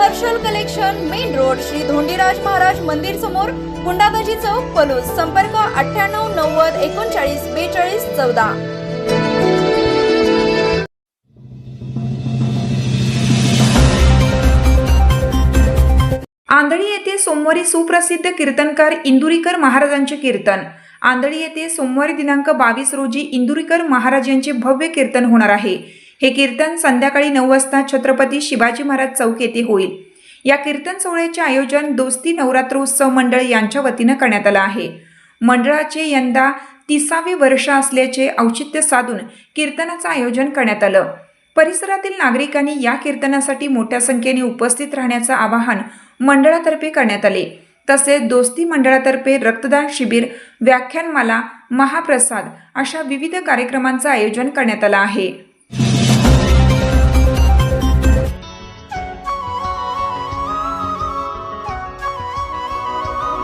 Harshal collection main road Shri Dhondiraj Maharaj मंदिर समोर गुंडागजी चौक पलूस. संपर्क अठ्ठ्याण्णव नव्वद एकोणचाळीस बेचाळीस चौदा. आंधळी येथे सोमवारी सुप्रसिद्ध कीर्तनकार इंदुरीकर महाराजांचे कीर्तन. आंधळी येथे सोमवारी दिनांक बावीस रोजी इंदुरीकर महाराज यांचे भव्य कीर्तन होणार आहे. हे कीर्तन संध्याकाळी नऊ वाजता छत्रपती शिवाजी महाराज चौक येथे होईल. या कीर्तन सोहळ्याचे आयोजन दोस्ती नवरात्र उत्सव मंडळ यांच्या वतीनं करण्यात आलं आहे. मंडळाचे यंदा तिसावे वर्ष असल्याचे औचित्य साधून कीर्तनाचं आयोजन करण्यात आलं. परिसरातील नागरिकांनी या कीर्तनासाठी मोठ्या संख्येने उपस्थित राहण्याचं आवाहन मंडळातर्फे करण्यात आले. तसेच दोस्ती मंडळातर्फे रक्तदान शिबिर व्याख्यानमाला महाप्रसाद अशा विविध कार्यक्रमांचं आयोजन करण्यात आलं आहे.